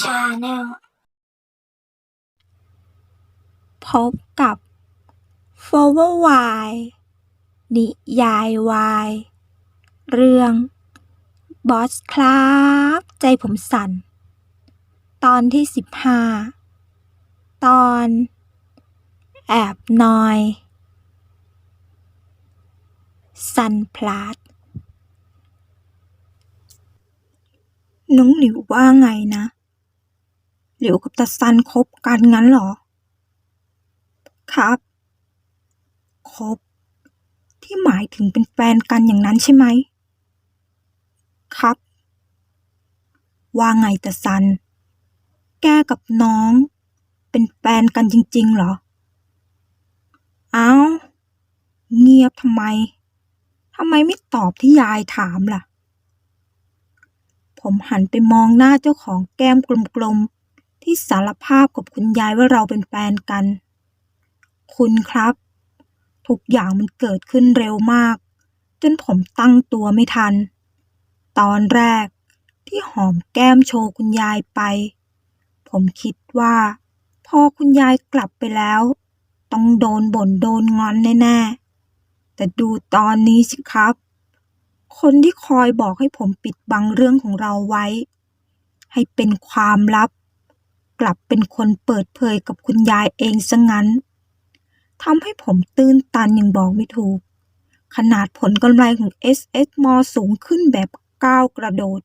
ชาแนลพบกับ f o r w a r y นิยายวายเรื่องบอสครับใจผมสั่น ตอนที่สิบห้าตอน แอบนอย สันพลัด น้องหลิวว่าไงนะ หลิวกับตาซันคบกันงั้นเหรอ ครับ คบ ที่หมายถึงเป็นแฟนกันอย่างนั้นใช่ไหม ครับ ว่าไงตาซัน แกกับน้อง เป็นแฟนกันจริง ๆ เหรออ้าวเงียบทำไม ทำไมไม่ตอบที่ยายถามล่ะ ผมหันไปมองหน้าเจ้าของแก้มกลมๆ ที่สารภาพกับคุณยายว่าเราเป็นแฟนกัน คุณครับ ทุกอย่างมันเกิดขึ้นเร็วมาก จนผมตั้งตัวไม่ทัน ตอนแรกที่หอมแก้มโชว์คุณยายไป ผมคิดว่า พอคุณยายกลับไปแล้ว ต้องโดนบ่นโดนงอนแน่ๆ แต่ดูตอนนี้สิครับ คนที่คอยบอกให้ผมปิดบังเรื่องของเราไว้ ให้เป็นความลับ กลับเป็นคนเปิดเผยกับคุณยายเองซะงั้นทำให้ผมตื้นตันย่างบอกไม่ถูก ขนาดผลกำไรของ SS มสูงขึ้นแบบก้าวกระโดด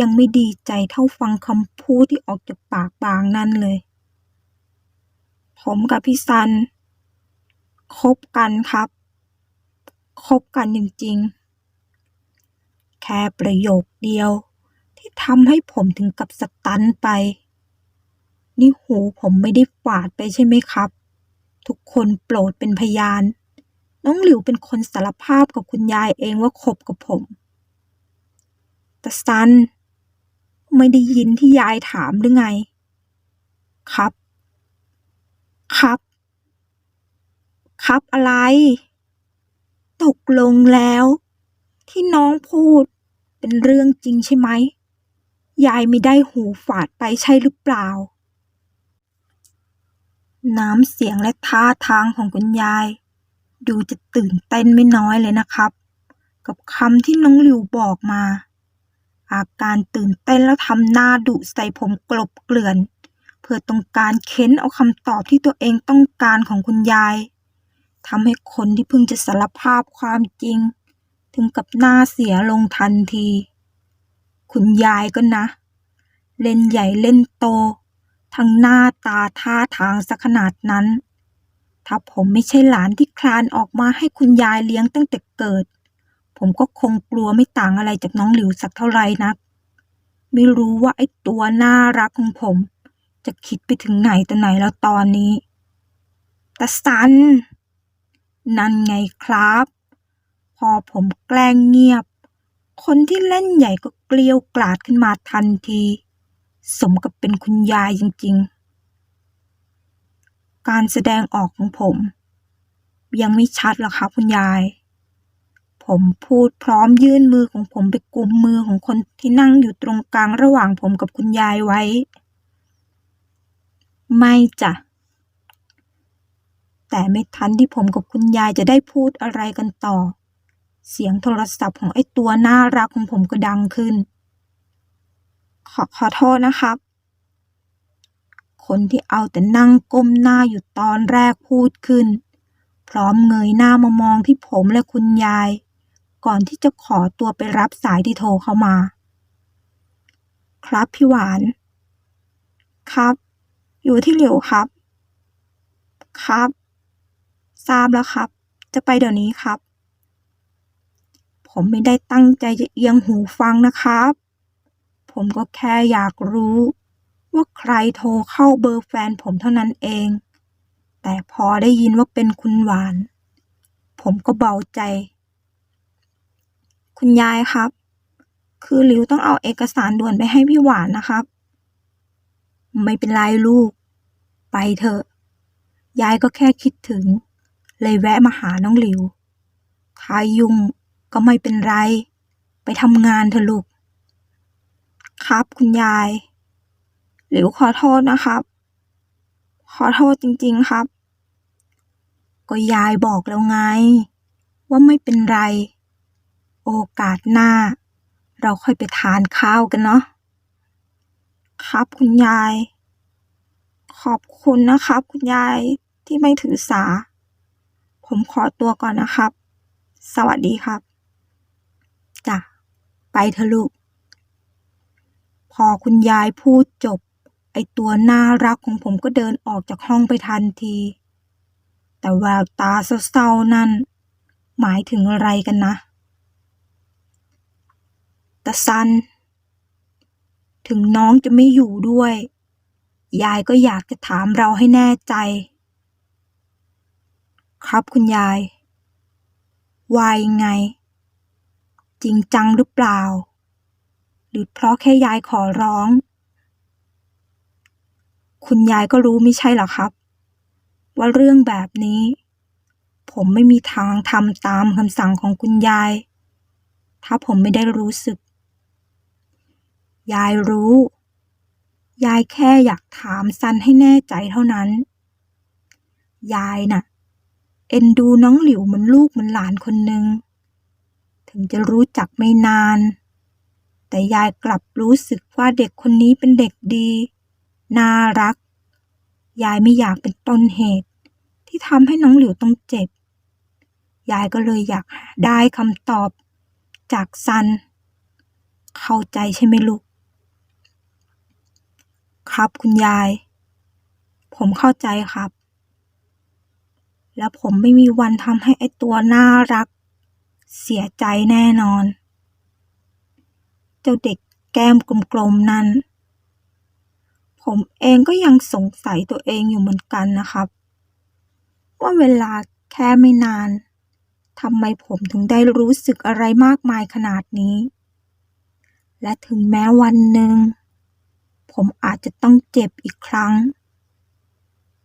ยังไม่ดีใจเท่าฟังคำพูดที่ออกจากปากบางนั่นเลย ผมกับพี่ซันคบกันครับ คบกันจริงๆ แค่ประโยคเดียว ที่ทำให้ผมถึงกับสตันไป นี่หูผมไม่ได้ฝาดไปใช่ไหมครับ ทุกคนโปรดเป็นพยาน น้องหลิวเป็นคนสารภาพกับคุณยายเองว่าคบกับผม แต่ซัน ไม่ได้ยินที่ยายถามหรือไง ครับ ครับ ครับอะไร ตกลงแล้ว ที่น้องพูดเป็นเรื่องจริงใช่ไหม ยายไม่ได้หูฝาดไปใช่หรือเปล่า น้ำเสียงและท่าทางของคุณยาย ดูจะตื่นเต้นไม่น้อยเลยนะครับ กับคำที่น้องหลิวบอกมา อาการตื่นเต้นแล้วทำหน้าดุใส่ผมกลบเกลื่อน เพื่อต้องการเค้นเอาคำตอบที่ตัวเองต้องการของคุณยายทำให้คนที่เพิ่งจะสารภาพความจริง ถึงกับหน้าเสียลงทันที คุณยายก็นะ เล่นใหญ่เล่นโต ทั้งหน้าตาท่าทางสักขนาดนั้น ถ้าผมไม่ใช่หลานที่คลานออกมาให้คุณยายเลี้ยงตั้งแต่เกิด ผมก็คงกลัวไม่ต่างอะไรจากน้องหลิวสักเท่าไหร่นัก ไม่รู้ว่าไอ้ตัวน่ารักของผม จะคิดไปถึงไหนแต่ไหนแล้วตอนนี้แต่สัน นั่นไงครับ พอผมแกล้งเงียบ คนที่เล่นใหญ่ก็เกลียวกลาดขึ้นมาทันที สมกับเป็นคุณยายจริงๆ การแสดงออกของผม ยังไม่ชัดหรอกครับคุณยาย ผมพูดพร้อมยื่นมือของผมไปกุมมือของคนที่นั่งอยู่ตรงกลางระหว่างผมกับคุณยายไว้ ไม่จ้ะแต่ไม่ทันที่ผมกับคุณยายจะได้พูดอะไรกันต่อ เสียงโทรศัพท์ของไอ้ตัวน่ารักของผมก็ดังขึ้น ขอขอโทษนะครับ คนที่เอาแต่นั่งก้มหน้าอยู่ตอนแรกพูดขึ้น พร้อมเงยหน้ามามองที่ผมและคุณยาย ก่อนที่จะขอตัวไปรับสายที่โทรเข้ามา ครับพี่หวาน ครับ อยู่ที่เหลียวครับ ครับ ทราบแล้วครับ จะไปเดี๋ยวนี้ครับ ผมไม่ได้ตั้งใจจะเอียงหูฟังนะครับ ผมก็แค่อยากรู้ ว่าใครโทรเข้าเบอร์แฟนผมเท่านั้นเอง แต่พอได้ยินว่าเป็นคุณหวาน ผมก็เบาใจ คุณยายครับ คือหลิวต้องเอาเอกสารด่วนไปให้พี่หวานนะครับ ไม่เป็นไรลูก ไปเถอะ ยายก็แค่คิดถึง เลยแวะมาหาน้องหลิวถ้ายุ่ง ก็ไม่เป็นไร ไปทำงานเถอะลูก ครับคุณยาย หลิวขอโทษนะครับ ขอโทษจริงๆครับ ก็ยายบอกแล้วไง ว่าไม่เป็นไร โอกาสหน้า เราค่อยไปทานข้าวกันเนาะ ครับคุณยาย ขอบคุณนะครับ คุณยายที่ไม่ถือสา ผมขอตัวก่อนนะครับ สวัสดีครับ จ้ะ ไปเถอะลูก พอคุณยายพูดจบ ไอตัวน่ารักของผมก็เดินออกจากห้องไปทันที แต่แววตาเศร้าๆนั่น หมายถึงอะไรกันนะตาซัน ถึงน้องจะไม่อยู่ด้วย ยายก็อยากจะถามเราให้แน่ใจ ครับคุณยาย วายยังไง จริงจังหรือเปล่า หรือเพราะแค่ยายขอร้อง คุณยายก็รู้ไม่ใช่หรอครับ ว่าเรื่องแบบนี้ ผมไม่มีทางทำตามคำสั่งของคุณยาย ถ้าผมไม่ได้รู้สึก ยายรู้ ยายแค่อยากถามซันให้แน่ใจเท่านั้น ยายน่ะ เอ็นดูน้องหลิวเหมือนลูกเหมือนหลานคนหนึ่ง ถึงจะรู้จักไม่นาน แต่ยายกลับรู้สึกว่าเด็กคนนี้เป็นเด็กดี น่ารัก ยายไม่อยากเป็นต้นเหตุ ที่ทำให้น้องหลิวต้องเจ็บ ยายก็เลยอยากได้คำตอบจากซัน เข้าใจใช่ไหมลูก ครับคุณยาย ผมเข้าใจครับ และผมไม่มีวันทำให้ไอตัวน่ารัก เสียใจแน่นอน เจ้าเด็กแก้มกลมๆนั้นผมเองก็ยังสงสัยตัวเองอยู่เหมือนกันนะครับ ว่าเวลาแค่ไม่นานทำไมผมถึงได้รู้สึกอะไรมากมายขนาดนี้ และถึงแม้วันหนึ่ง ผมอาจจะต้องเจ็บอีกครั้ง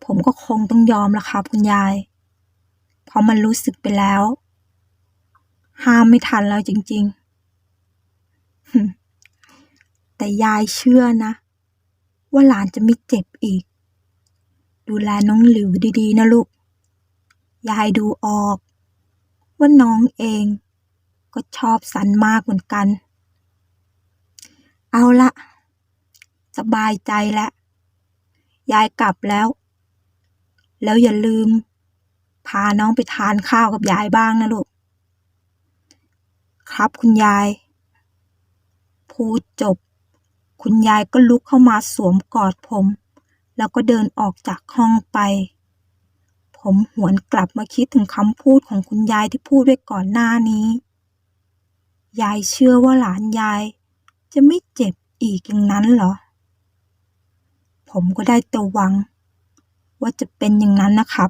ผมก็คงต้องยอมละครับคุณยาย เพราะมันรู้สึกไปแล้ว ห้ามไม่ทันแล้วจริง ๆ แต่ยายเชื่อนะ ว่าหลานจะไม่เจ็บอีก ดูแลน้องหลิวดีๆ นะลูก ยายดูออก ว่าน้องเองก็ชอบสันมากเหมือนกัน เอาละสบายใจแล้ว ยายกลับแล้ว แล้วอย่าลืม พาน้องไปทานข้าวกับยายบ้างนะลูก ครับคุณยาย พูดจบ คุณยายก็ลุกเข้ามาสวมกอดผม แล้วก็เดินออกจากห้องไป ผมหวนกลับมาคิดถึงคำพูดของคุณยายที่พูดไว้ก่อนหน้านี้ ยายเชื่อว่าหลานยาย จะไม่เจ็บอีกอย่างนั้นเหรอ ผมก็ได้แต่หวัง ว่าจะเป็นอย่างนั้นนะครับ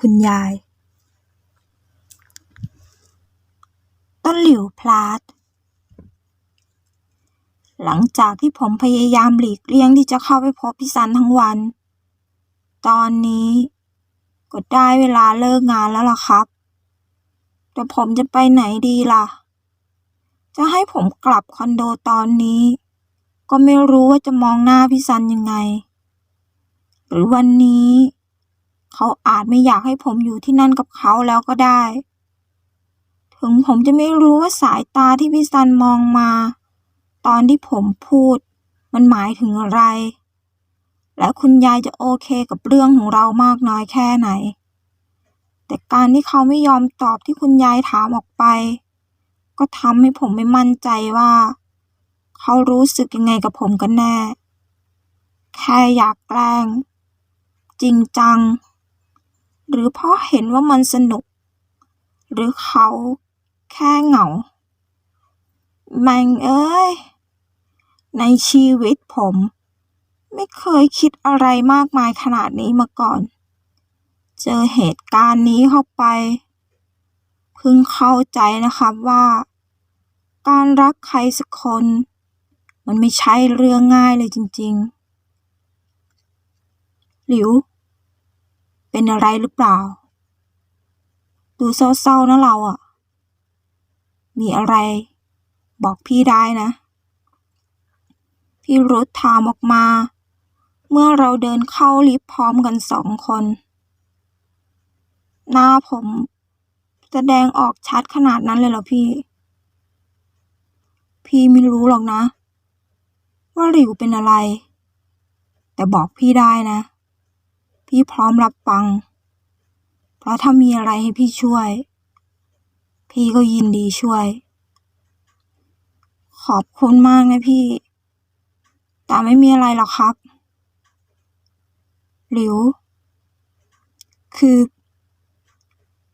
คุณยาย ต้นหลิวพลาด หลังจากที่ผมพยายามหลีกเลี่ยงที่จะเข้าไปพบพี่ซันทั้งวัน ตอนนี้ก็ได้เวลาเลิกงานแล้วล่ะครับ แต่ผมจะไปไหนดีล่ะ จะให้ผมกลับคอนโดตอนนี้ ก็ไม่รู้ว่าจะมองหน้าพี่ซันยังไง หรือวันนี้ เขาอาจไม่อยากให้ผมอยู่ที่นั่นกับเขาแล้วก็ได้ ถึงผมจะไม่รู้ว่าสายตาที่พี่ซันมองมา ตอนที่ผมพูด มันหมายถึงอะไร และคุณยายจะโอเคกับเรื่องของเรามากน้อยแค่ไหน แต่การที่เขาไม่ยอมตอบที่คุณยายถามออกไป ก็ทำให้ผมไม่มั่นใจว่า เขารู้สึกยังไงกับผมกันแน่ แค่อยากแกล้ง จริงจัง หรือเพราะเห็นว่ามันสนุกหรือเขา แค่เหงา แมงเอ้ย ในชีวิตผม ไม่เคยคิดอะไรมากมายขนาดนี้มาก่อน เจอเหตุการณ์นี้เข้าไปเพิ่งเข้าใจนะครับว่า การรักใครสักคน มันไม่ใช่เรื่องง่ายเลยจริง ๆ หลิว เป็นอะไรหรือเปล่า ดูเศร้าๆนะเราอะ มีอะไร บอกพี่ได้นะ พี่รุธถามออกมา เมื่อเราเดินเข้าลิฟต์พร้อมกันสองคน หน้าผมแสดงออกชัดขนาดนั้นเลยเหรอพี่ พี่ไม่รู้หรอกนะ ว่าหลิวเป็นอะไร แต่บอกพี่ได้นะ พี่พร้อมรับฟัง เพราะถ้ามีอะไรให้พี่ช่วย พี่ก็ยินดีช่วย ขอบคุณมากนะพี่ แต่ไม่มีอะไรหรอกครับ หลิว คือ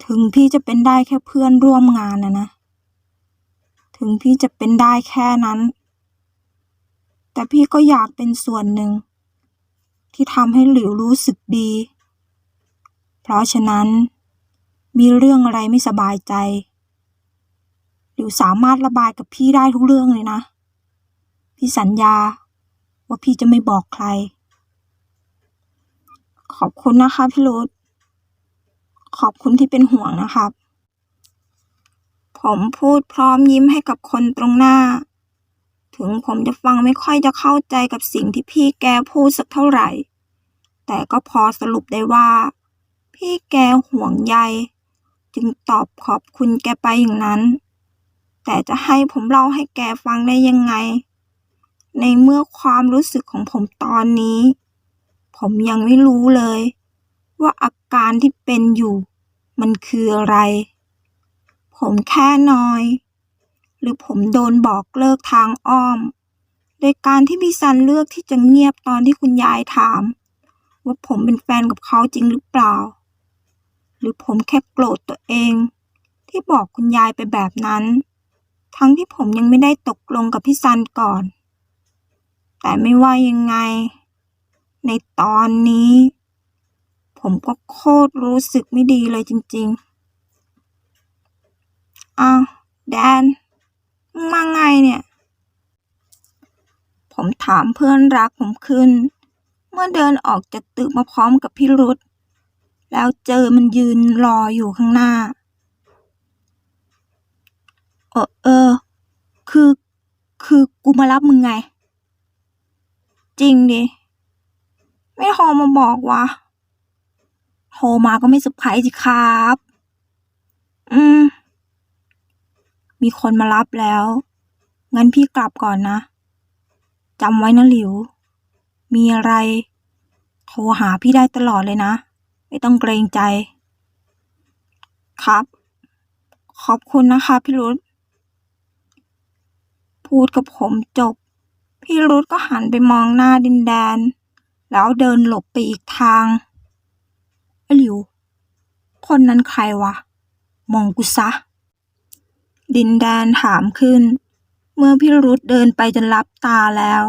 ถึงพี่จะเป็นได้แค่เพื่อนร่วมงานนะนะ ถึงพี่จะเป็นได้แค่นั้น แต่พี่ก็อยากเป็นส่วนหนึ่ง ที่ทำให้หลิวรู้สึกดี เพราะฉะนั้นมีเรื่องอะไรไม่สบายใจ หลิวสามารถระบายกับพี่ได้ทุกเรื่องเลยนะ พี่สัญญา ว่าพี่จะไม่บอกใคร ขอบคุณนะคะพี่รุธขอบคุณที่เป็นห่วงนะครับ ผมพูดพร้อมยิ้มให้กับคนตรงหน้า ถึงผมจะฟังไม่ค่อยจะเข้าใจกับสิ่งที่พี่แกพูดสักเท่าไหร่ แต่ก็พอสรุปได้ว่า พี่แกห่วงใย จึงตอบขอบคุณแกไปอย่างนั้น แต่จะให้ผมเล่าให้แกฟังได้ยังไง ในเมื่อความรู้สึกของผมตอนนี้ ผมยังไม่รู้เลย ว่าอาการที่เป็นอยู่ มันคืออะไร ผมแค่นอย หรือผมโดนบอกเลิกทางอ้อม โดยการที่พี่ซันเลือกที่จะเงียบตอนที่คุณยายถาม ว่าผมเป็นแฟนกับเขาจริงหรือเปล่า หรือผมแค่โกรธตัวเอง ที่บอกคุณยายไปแบบนั้น ทั้งที่ผมยังไม่ได้ตกลงกับพี่ซันก่อน แต่ไม่ว่ายังไง ในตอนนี้ ผมก็โคตรรู้สึกไม่ดีเลยจริง ๆ อ้าว แดนมึงมาไงเนี่ย ผมถามเพื่อนรักผมขึ้น เมื่อเดินออกจากตึกมาพร้อมกับพี่รุธแล้วเจอมันยืนรออยู่ข้างหน้า เออเออ คือ คือกูมารับมึงไง จริงดิ ไม่โทรมาบอกวะ โทรมาก็ไม่เซอร์ไพสิครับ อืม มีคนมารับแล้ว งั้นพี่กลับก่อนนะ จำไว้นะหลิว มีอะไร โทรหาพี่ได้ตลอดเลยนะ ไม่ต้องเกรงใจ ครับ ขอบคุณนะคะพี่รุธ พูดกับผมจบ พี่รุธก็หันไปมองหน้าดินแดน แล้วเดินหลบไปอีกทางไอ้หลิว คนนั้นใครวะ มองกูซะ ดินแดนถามขึ้น เมื่อพี่รุธเดินไปจนลับตาแล้ว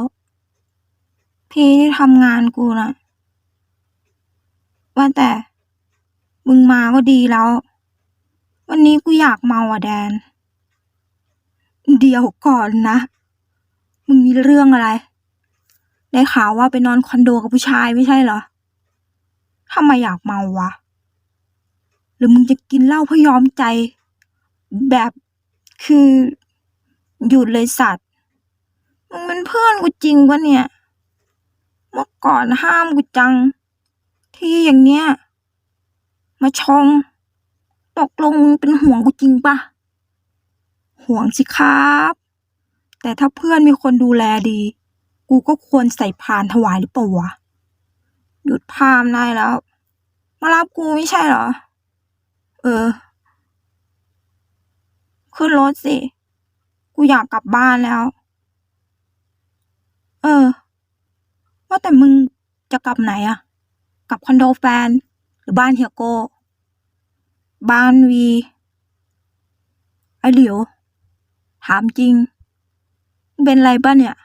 พี่ที่ทำงานกูนะว่าแต่ มึงมาก็ดีแล้ว วันนี้กูอยากเมาอะแดน เดี๋ยวก่อนนะ มึงมีเรื่องอะไร ได้ข่าวว่าไปนอนคอนโดกับผู้ชายไม่ใช่เหรอทำไมอยากเมาวะ หรือมึงจะกินเหล้าเพื่อยอมใจ แบบคือหยุดเลยสัตว์ มึงเป็นเพื่อนกูจริงปะเนี่ย เมื่อก่อนห้ามกูจัง ที่อย่างเนี้ย มาชง ตกลงมึงเป็นห่วงกูจริงปะ ห่วงสิครับ แต่ถ้าเพื่อนมีคนดูแลดี กูก็ควรใส่พานถวายหรือเปล่าวะ หยุดพามได้แล้ว มารับกูไม่ใช่เหรอ เออ ขึ้นรถสิ กูอยากกลับบ้านแล้ว เออ ว่าแต่มึงจะกลับไหนอะกลับคอนโดแฟน หรือบ้านเฮียโก บ้านวี ไอเหลียว ถามจริง เป็นไรบ้าเนี่ย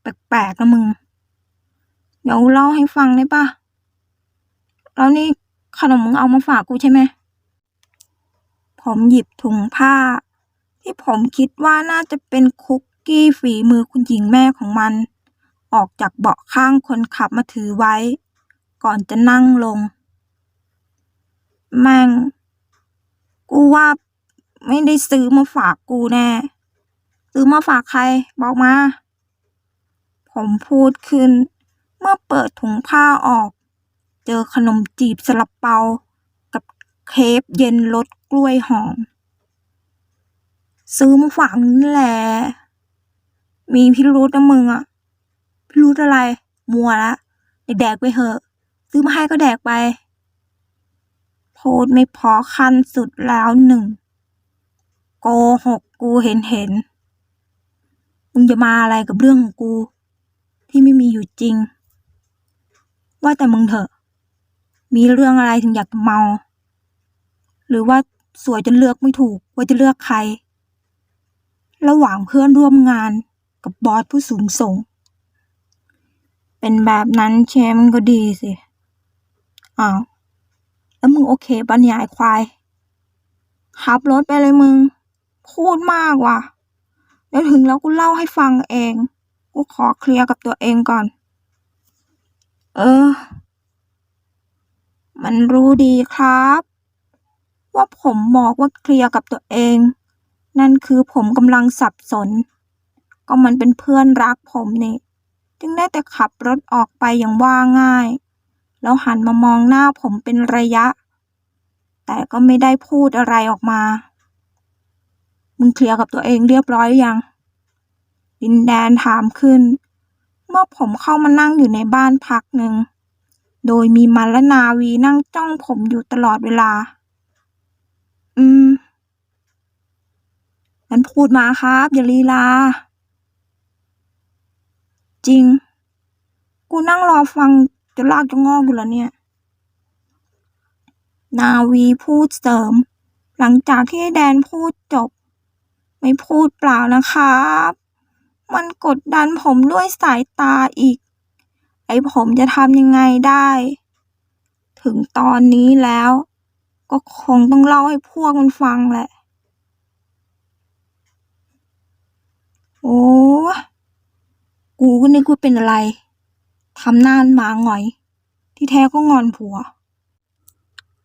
แปลกๆนะมึง เดี๋ยวเล่าให้ฟังได้ปะแล้วนี่ขนมมึงเอามาฝากกูใช่ไหมผมหยิบถุงผ้า ที่ผมคิดว่าน่าจะเป็นคุกกี้ฝีมือคุณหญิงแม่ของมัน ออกจากเบาะข้างคนขับมาถือไว้ ก่อนจะนั่งลง แม่ง กูว่าไม่ได้ซื้อมาฝากกูแน่ ซื้อมาฝากใครบอกมา ผมพูดขึ้น เมื่อเปิดถุงผ้าออก เจอขนมจีบสลับเปา กับเคปเย็นรสกล้วยหอม ซื้อมาฝากนี่แหละ มีพิรุธนะมึงอะพิรุธอะไร มัวละแดกไปเถอะ ซื้อมาให้ก็แดกไป โพูดไม่พอขั้นสุดแล้วหนึ่งโกหกกูเห็นเห็น มึงจะมาอะไรกับเรื่องของกู ที่ไม่มีอยู่จริง ว่าแต่มึงเถอะ มีเรื่องอะไรถึงอยากเมา หรือว่าสวยจนเลือกไม่ถูกว่าจะเลือกใคร ระหว่างเพื่อนร่วมงานกับบอสผู้สูงส่ง เป็นแบบนั้นเชมนก็ดีสิ อ้าว แล้วมึงโอเคปะเนี่ยไอ้ควายขับรถไปเลยมึง พูดมากว่ะ เดี๋ยวถึงแล้วกูเล่าให้ฟังเอง กูขอเคลียร์กับตัวเองก่อน เออ มันรู้ดีครับ ว่าผมบอกว่าเคลียร์กับตัวเอง นั่นคือผมกำลังสับสน ก็มันเป็นเพื่อนรักผมนี่ จึงได้แต่ขับรถออกไปอย่างว่าง่าย แล้วหันมามองหน้าผมเป็นระยะ แต่ก็ไม่ได้พูดอะไรออกมา มึงเคลียร์กับตัวเองเรียบร้อยอยัง ดินแดนถามขึ้น เมื่อผมเข้ามานั่งอยู่ในบ้านพักหนึ่ง โดยมีมันและนาวีนั่งจ้องผมอยู่ตลอดเวลา อืมงั้นพูดมาครับ อย่าลีลา จริง กูนั่งรอฟังจะลากจะงอกอยู่แล้วเนี่ย นาวีพูดเสริม หลังจากที่แดนพูดจบ ไม่พูดเปล่านะครับ มันกดดันผมด้วยสายตาอีก ไอ้ผมจะทำยังไงได้ ถึงตอนนี้แล้ว ก็คงต้องเล่าให้พวกมันฟังแหละ โอ้ กูก็นึกว่าเป็นอะไร ทำหน้าหมาหงอย ที่แท้ก็งอนผัว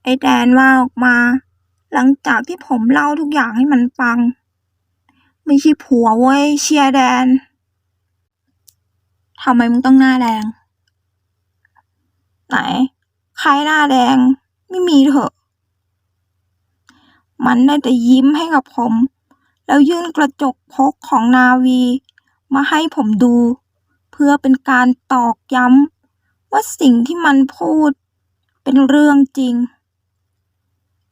ไอ้แดนว่าออกมา หลังจากที่ผมเล่าทุกอย่างให้มันฟัง ม่ใช่ผัวเว้ยเชียร์แดนทำไมมึงต้องหน้าแดง ไหน ใครหน้าแดง ไม่มีเถอะ มันได้แต่ยิ้มให้กับผม แล้วยื่นกระจกพกของนาวี มาให้ผมดู เพื่อเป็นการตอกย้ำว่าสิ่งที่มันพูด เป็นเรื่องจริง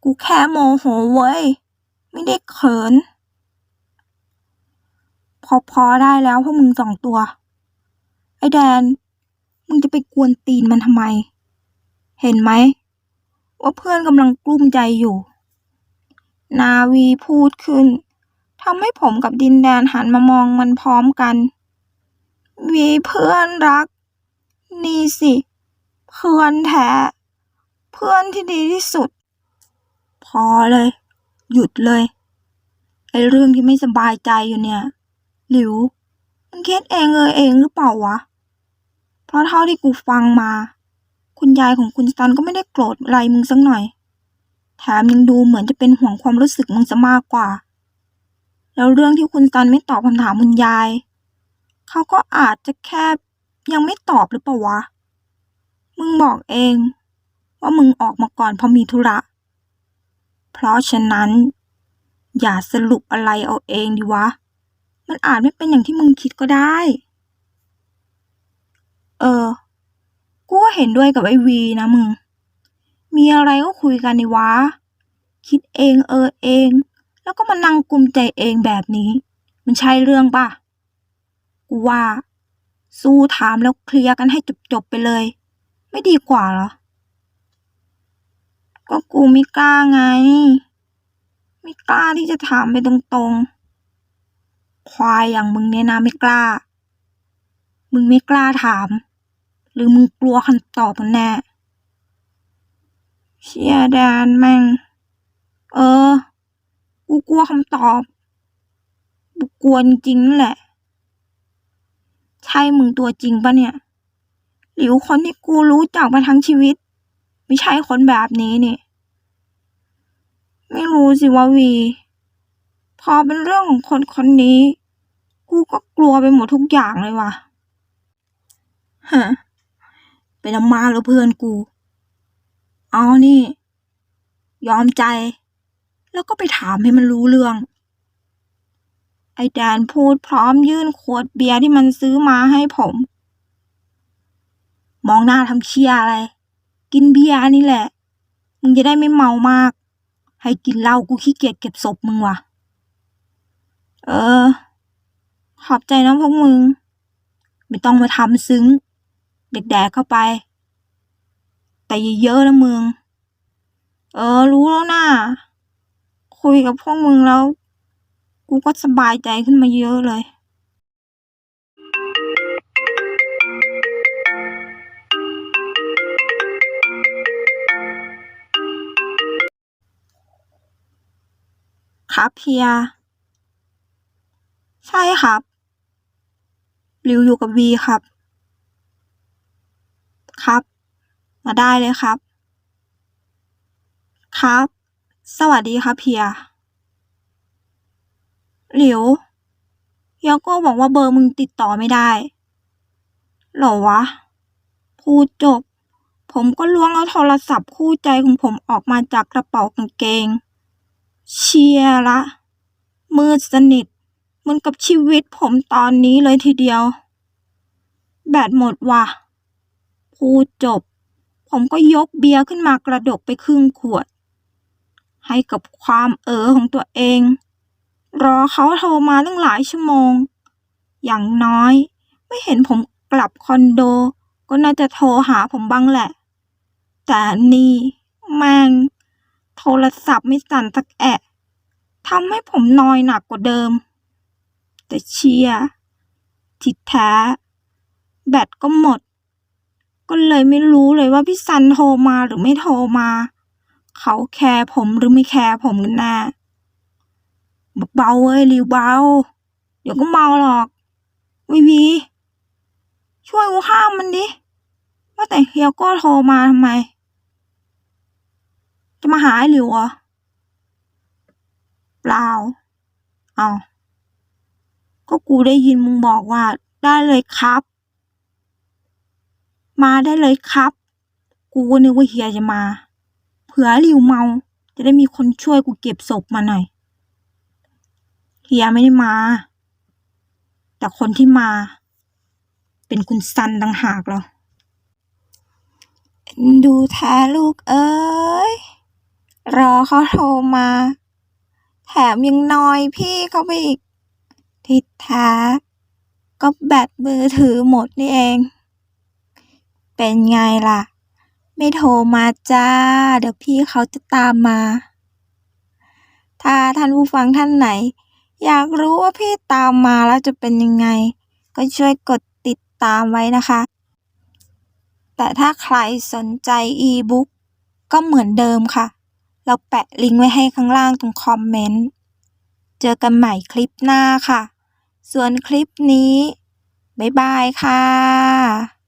กูแค่โมโหเว้ย ไม่ได้เขิน อพอได้แล้วพวกมึงสองตัว ไอ้แดน มึงจะไปกวนตีนมันทำไม เห็นไหม ว่าเพื่อนกำลังกลุ้มใจอยู่ นาวีพูดขึ้นทำให้ผมกับดินแดนหันมามองมันพร้อมกัน วีเพื่อนรัก นี่สิ เพื่อนแท้ เพื่อนที่ดีที่สุด พอเลย หยุดเลยไอเรื่องที่ไม่สบายใจอยู่เนี่ย หลิวมันคิดเองเออเองหรือเปล่าวะ เพราะเท่าที่กูฟังมา คุณยายของคุณซันก็ไม่ได้โกรธอะไรมึงสักหน่อย แถมยังดูเหมือนจะเป็นห่วงความรู้สึกมึงซะมากกว่า แล้วเรื่องที่คุณซันไม่ตอบคำถามคุณยาย เขาก็อาจจะแค่ยังไม่ตอบหรือเปล่าวะ มึงบอกเอง ว่ามึงออกมาก่อนเพราะมีธุระ เพราะฉะนั้น อย่าสรุปอะไรเอาเองดิวะ มันอาจไม่เป็นอย่างที่มึงคิดก็ได้ เออ กูก็เห็นด้วยกับไอ้วีนะมึง มีอะไรก็คุยกันดิวะ คิดเองเออเอง แล้วก็มานั่งกลุมใจเองแบบนี้ มันใช่เรื่องปะกูว่า สู้ถามแล้วเคลียร์กันให้จบๆไปเลย ไม่ดีกว่าเหรอ ก็กูไม่กล้าไง ไม่กล้าที่จะถามไปตรงๆ ควายอย่างมึงเนี่ยนะไม่กล้า มึงไม่กล้าถาม หรือมึงกลัวคำตอบมันแน่เชียแดนแม่ง เออ กูกลัวคำตอบกูกลัวจริงๆนั่นแหละ ใช่มึงตัวจริงปะเนี่ย หรือคนที่กูรู้จักมาทั้งชีวิต ไม่ใช่คนแบบนี้นี่ ไม่รู้สิว่าวี พอเป็นเรื่องของคนคนนี้ กูก็กลัวไปหมดทุกอย่างเลยว่ะฮะเป็นอามาแล้วเพื่อนกู เอานี่ ยอมใจ แล้วก็ไปถามให้มันรู้เรื่อง ไอ้แดนพูดพร้อมยื่นขวดเบียร์ที่มันซื้อมาให้ผม มองหน้าทำเชียอะไร กินเบียร์นี่แหละ มึงจะได้ไม่เมามาก ให้กินเหล้ากูขี้เกียจเก็บศพมึงว่ะ เออ ขอบใจนะพวกมึง ไม่ต้องมาทำซึ้ง เด็กแดกเข้าไป แต่อย่าเยอะนะมึง เออ รู้แล้วนะคุยกับพวกมึงแล้ว กูก็สบายใจขึ้นมาเยอะเลยครับเฮีย ใช่ครับ ริวอยู่กับวีครับ ครับ มาได้เลยครับ ครับ สวัสดีครับเฮีย หลิวเฮียก็บอกว่าเบอร์มึงติดต่อไม่ได้ หรอวะ พูดจบ ผมก็ล้วงเอาโทรศัพท์คู่ใจของผมออกมาจากกระเป๋ากางเกง เชียร์ละ มืดสนิท เหมือนกับชีวิตผมตอนนี้เลยทีเดียว แบตหมดว่ะ พูดจบ ผมก็ยกเบียร์ขึ้นมากระดกไปครึ่งขวด ให้กับความเออของตัวเอง รอเขาโทรมาตั้งหลายชั่วโมง อย่างน้อย ไม่เห็นผมกลับคอนโด ก็น่าจะโทรหาผมบ้างแหละ แต่นี่แม่งโทรศัพท์ไม่สั่นสักแอะทำให้ผมนอยหนักกว่าเดิม แต่เชียร์ที่แท้ แบตก็หมด ก็เลยไม่รู้เลยว่าพี่ซันโทรมาหรือไม่โทรมา เขาแคร์ผมหรือไม่แคร์ผมกันแน่เบาเว้ยริวเบา เดี๋ยวก็เมาหรอกวิวีช่วยกูห้ามมันดิ ว่าแต่เฮียก็โทรมาทำไม จะมาหาไอ้หลิวเหรอ เปล่า เอา ก็กูได้ยินมึงบอกว่า ได้เลยครับ มาได้เลยครับ กูก็นึกว่าเฮียจะมา เผื่อหลิวเมา จะได้มีคนช่วยกูเก็บศพมาหน่อย เฮียไม่ได้มา แต่คนที่มา เป็นคุณซันต่างหากเหรอดูแท้ลูกเอ้ย รอเขาโทรมา แถมยังนอยพี่เขาไปอีก ที่แท้ก็แบตมือถือหมดนี่เอง เป็นไงล่ะ ไม่โทรมาจ้า เดี๋ยวพี่เขาจะตามมา ถ้าท่านผู้ฟังท่านไหน อยากรู้ว่าพี่ตามมาแล้วจะเป็นยังไง ก็ช่วยกดติดตามไว้นะคะ แต่ถ้าใครสนใจอีบุ๊กก็เหมือนเดิมค่ะ เราแปะลิงก์ไว้ให้ข้างล่างตรงคอมเมนต์ เจอกันใหม่คลิปหน้าค่ะ ส่วนคลิปนี้ บ๊ายบายค่ะ